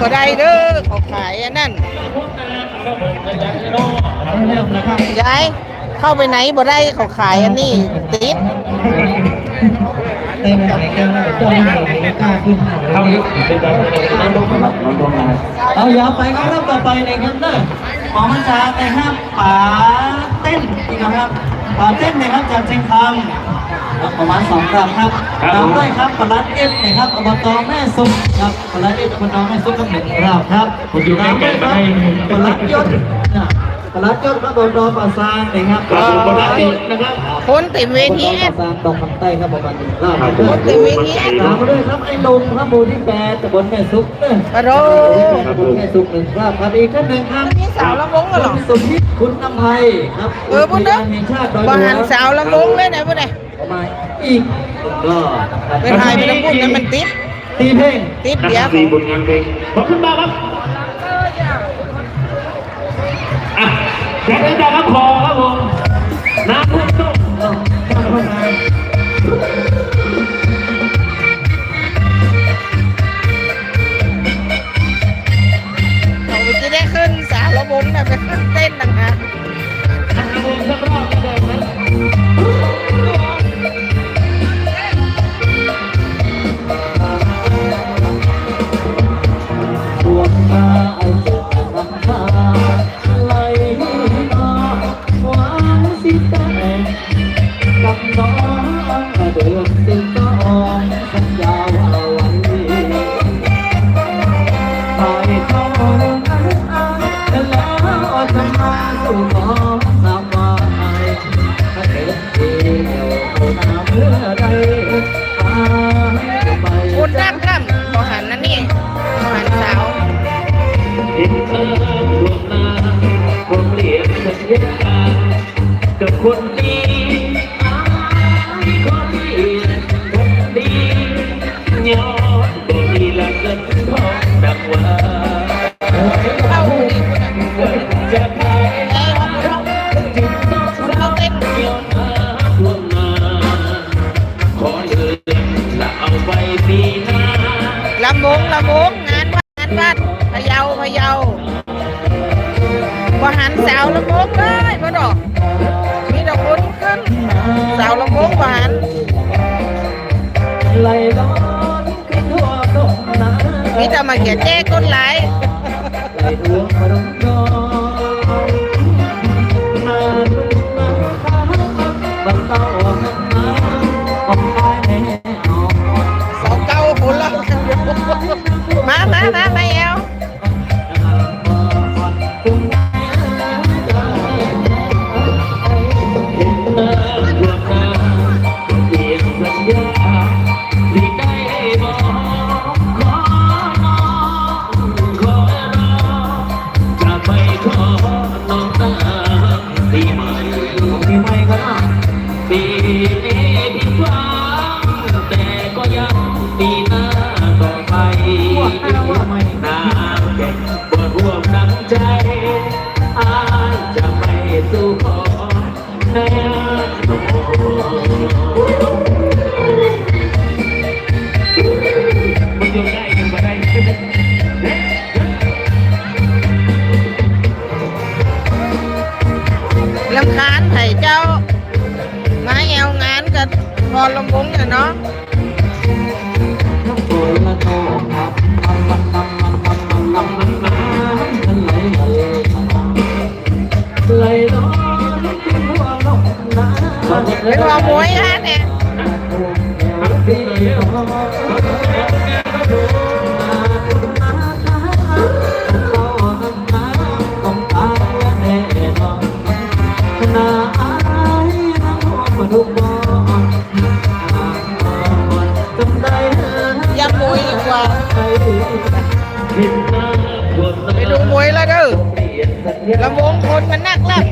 บ่ได้เด้อเขาขายอันนั้นเริ่มนยายเข้าไปไหนบ่ได้เขาขายอันนี้ติดเต็มไหนกันเจ้าหน้าที่ไม่กล้าขึ้นเอาเยอะเอาอย่าไปครับรอบต่อไปในครับเนอหมอมันชาแต่ห้ามป๋าเต้นนะครับป๋าเต้นนะครับจากเชียงคำ ครับประมาณสองครั้งครับตามด้วยครับปลัดเอฟนะครับอบตแม่ซุปครับปลัดเอฟคนน้องแม่ซุปก็หนึ่งรอบครับตามด้วยครับปลัดยศนะ ปลัดยศครับอบตป่าซางนะครับปลัดยศนะครับคนเต็มเวทีอบตแอป่าดซางดอกคำใต้ครับประมาณหนึ่งรอบครับคนเต็มเวทีแอดตามมาด้วยครับไอ้ลงครับหมู่ที่แปดตำบลแม่ซุปเออปะโรตำบลแม่ซุปหนึ่งครับครับอีกท่านหนึ่งครับมีสาวลำวงก็หรอคุณสมคิดคุณนำไพครับเออพุ่นเด้ออุทยาแห่งชาติดอยบ่บัวหันสาวลำวงเลยนะพุ่นเด้ประมาณอีกก็ไปถ่ายไปต้องพูดนั้นมันติดตีเพลงติดเดียวสี่บทงานเพลงขอบคุณมากครับ สียงดังๆครับผม ลำวงลำวงงานวัดงานวัดพะเยาพะเยาบ่หันสาวลำวงเลยบ่ดอกมีดอกคนขึ้นสาวลำวงบ่หันไหลร้อนขึ้นทั่วตกนามีแต่มาเขียนแจ้ก้นไหลายไหลดวงมาดงดอนนาลุกมาข้าบันเต้าหันมา พอลำวงเนี่ยเนาะเป็นหัมวยค่ะเนี่ย คนมันนักล่จ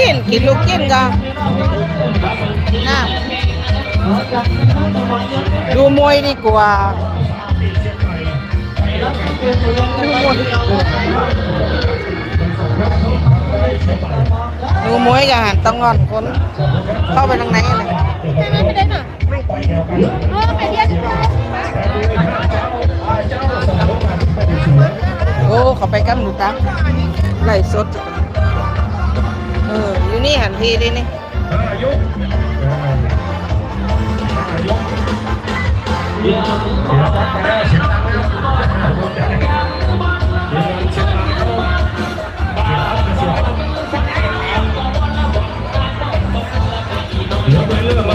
กจิ้นกินลูกจิ้นก็น้ำดูมวยดีกว่าดูมวยดูมวยกับหันต้องงอนคนเข้าไปทางไหนเลยไม่ได้หน่ะเออไปเรียนโอ้เขาไปกับหนูตังไล่สด เอออยู่นี่หันทีดินี่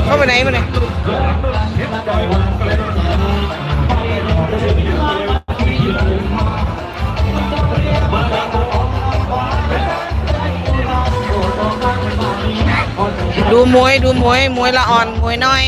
เข้าไปไหนมาเนี่ย ดูมวยดูมวยมวยละอ่อนมวยน้อย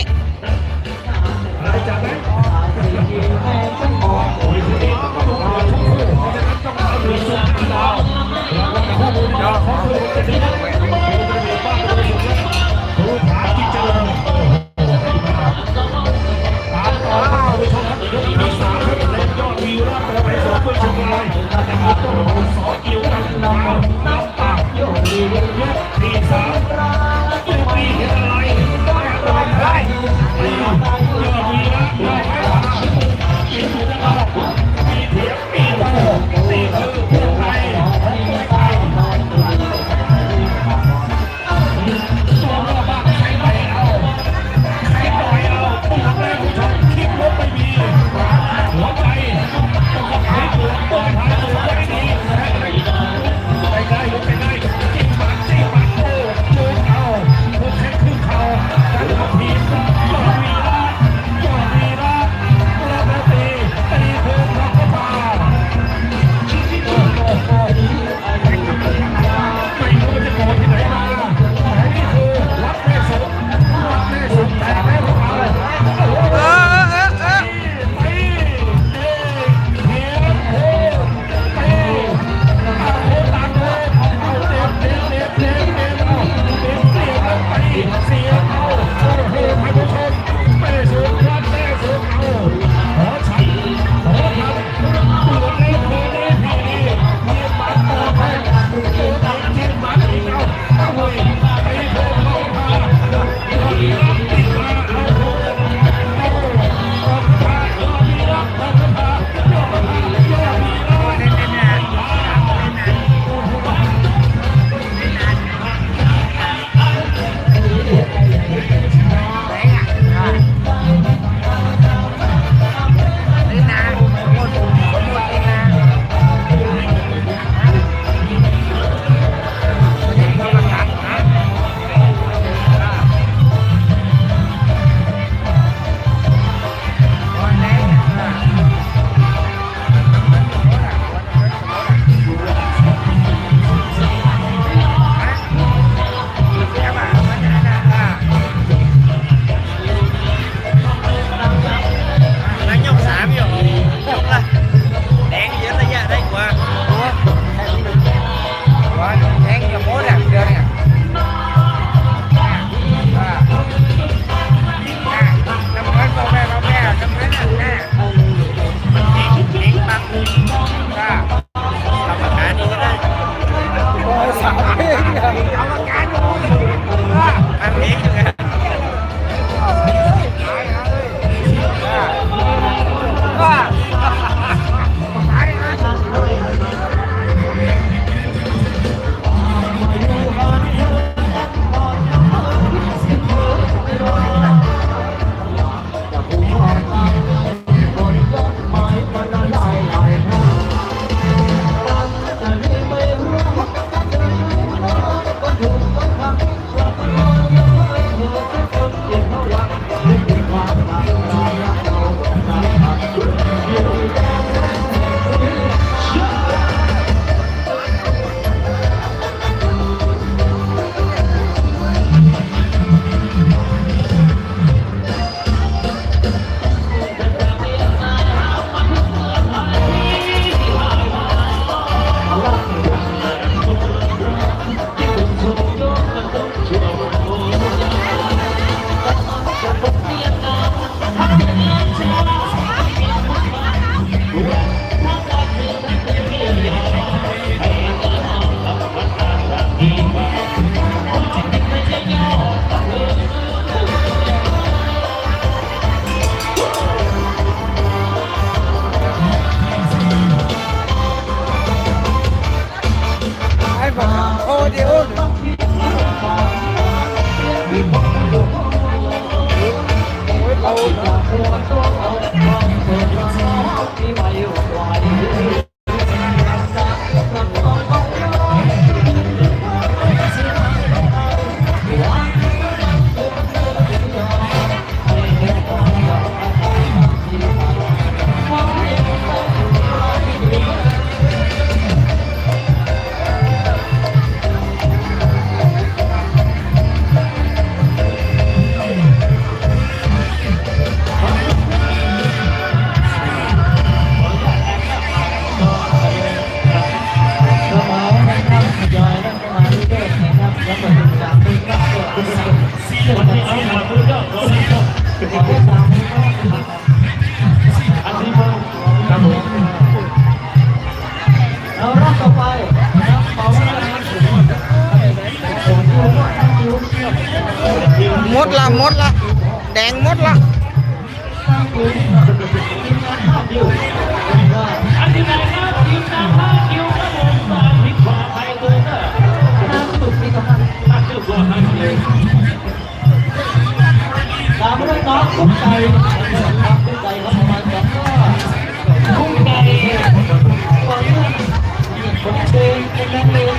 มดละมดละแดงมดละ อันที่ไหนครับทีมนำห้าคิวครับผมสามพลิกขวาไปตัวเนอร์ห้าคิวกว่าห้าคิว ตามด้วยน้องกุ๊กไก่ครับกุ๊กไก่ครับประมาณสองรอบ คุ้มใจ ก่อนเพื่อนผมเองเป็นนักเรีย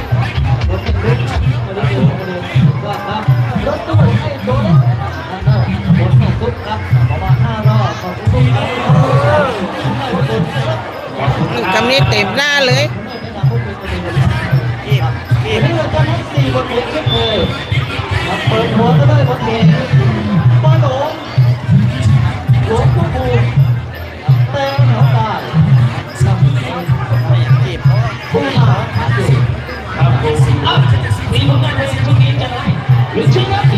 กำนี้เต็มหน้าเลยเอกนี่เราจะให้สี่บทเพลงขึ้นเลยเปิดหัวก็ได้บทเพลงป้าหลงหลวงปู่ปูเต้นหัวตายจับผู้มาครับอยู่ครับผมอะมีคนนั่งเลยเมื่อกี้จะไหนหรือชื่อนะชื่อ